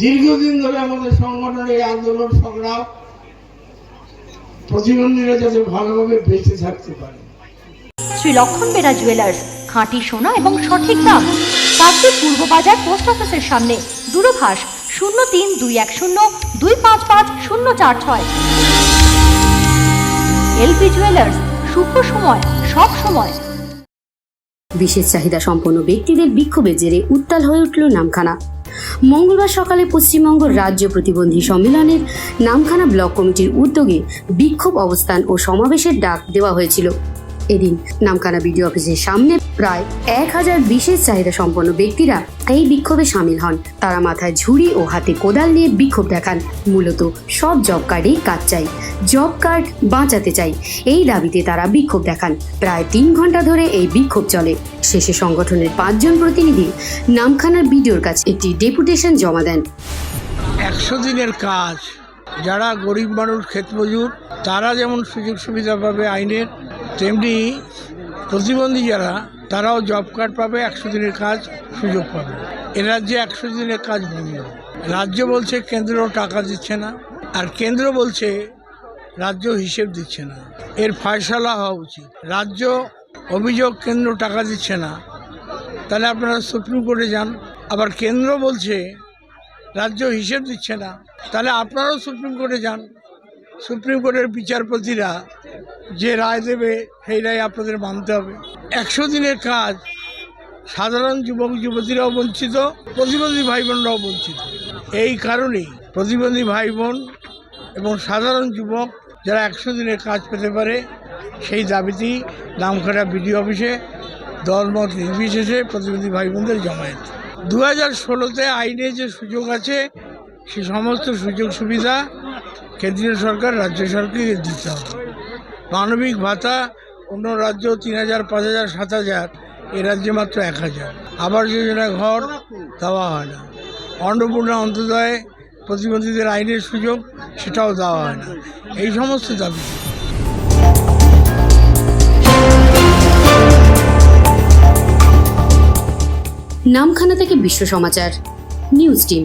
দীর্ঘদিন ধরে আমাদের সংগঠনের আন্দোলন সংগ্রাম প্রতিবন্ধীরা যাতে ভালোভাবে বেঁচে থাকতে পারে। শ্রী লক্ষণ বেরা জুয়েলার্স খাঁটি সোনা এবং সঠিক দাম। কাকদ্বীপ পূর্ব বাজার পোস্ট অফিসের সামনে দূরভাষ শূন্য তিন দুই এক শূন্য দুই পাঁচ পাঁচ শূন্য চার ছয়। এলপি জুয়েলার্স শুভ সময় সব সময়। বিশেষ চাহিদা সম্পন্ন ব্যক্তিদের বিক্ষোভের জেরে উত্তাল হয়ে উঠল নামখানা। মঙ্গলবার সকালে পশ্চিমবঙ্গ রাজ্য প্রতিবন্ধী সম্মেলনের নামখানা ব্লক কমিটির উদ্যোগে বিক্ষোভ অবস্থান ও সমাবেশের ডাক দেওয়া হয়েছিল। এদিন নামখানা বিডিও অফিসের সামনে প্রায় এক হাজার বিশেষ চাহিদা সম্পন্ন ব্যক্তিরা এই বিক্ষোভে সামিল হন। তারা মাথায় ঝুড়ি ও হাতে কোদাল নিয়ে বিক্ষোভ দেখান। মূলত সব জব কার্ডেই কাজ চাই, জব কার্ড বাঁচাতে চাই, এই দাবিতে তারা বিক্ষোভ দেখান। প্রায় তিন ঘণ্টা ধরে এই বিক্ষোভ চলে। শেষে সংগঠনের পাঁচজন প্রতিনিধি নামখানার বিডিওর কাছে একটি ডেপুটেশন জমা দেন। একশো দিনের কাজ। যারা গরিব মানুষ, ক্ষেতমজুর, তারা যেমন সুযোগ সুবিধা পাবে আইনের তেমনি প্রতিবন্ধী যারা, তারাও জব কার্ড পাবে, একশো দিনের কাজ সুযোগ পাবে। এ রাজ্যে একশো দিনের কাজ বন্ধ। রাজ্য বলছে কেন্দ্র টাকা দিচ্ছে না, আর কেন্দ্র বলছে রাজ্য হিসেব দিচ্ছে না। এর ফয়সলা হওয়া উচিত। রাজ্য অভিযোগ কেন্দ্র টাকা দিচ্ছে না, তাহলে আপনারা সুপ্রিম কোর্টে যান। আবার কেন্দ্র বলছে রাজ্য হিসেব দিচ্ছে না, তাহলে আপনারাও সুপ্রিম কোর্টে যান। সুপ্রিম কোর্টের বিচারপতিরা যে রায় দেবে, সেই রায় আপনাদের মানতে হবে। একশো দিনের কাজ, সাধারণ যুবক, যুবতীরাও বঞ্চিত, প্রতিবন্ধী ভাই বোনরাও বঞ্চিত। এই কারণেই প্রতিবন্ধী ভাই বোন এবং সাধারণ যুবক যারা একশো দিনের কাজ পেতে পারে, সেই দাবিতেই নামখানা বিডিও অফিসে, দলমত নির্বিশেষে প্রতিবন্ধী ভাই বোনদের জমায়েত। দু হাজার ষোলোতে আইনে যে সুযোগ আছে, সে সমস্ত সুযোগ সুবিধা কেন্দ্রীয় সরকার, রাজ্য সরকারকে দিতে হবে। মানবিক ভাতা অন্য রাজ্য তিন হাজার, পাঁচ হাজার, সাত হাজার, এ রাজ্যে মাত্র এক হাজার। আবার যোজনা ঘর দেওয়া হয় না। অন্নপূর্ণা অন্তদয় প্রতিবন্ধীদের আইনের সুযোগ সেটাও দেওয়া হয় না। এই সমস্ত দাবি। নামখানা থেকে Biswa Samachar, news team.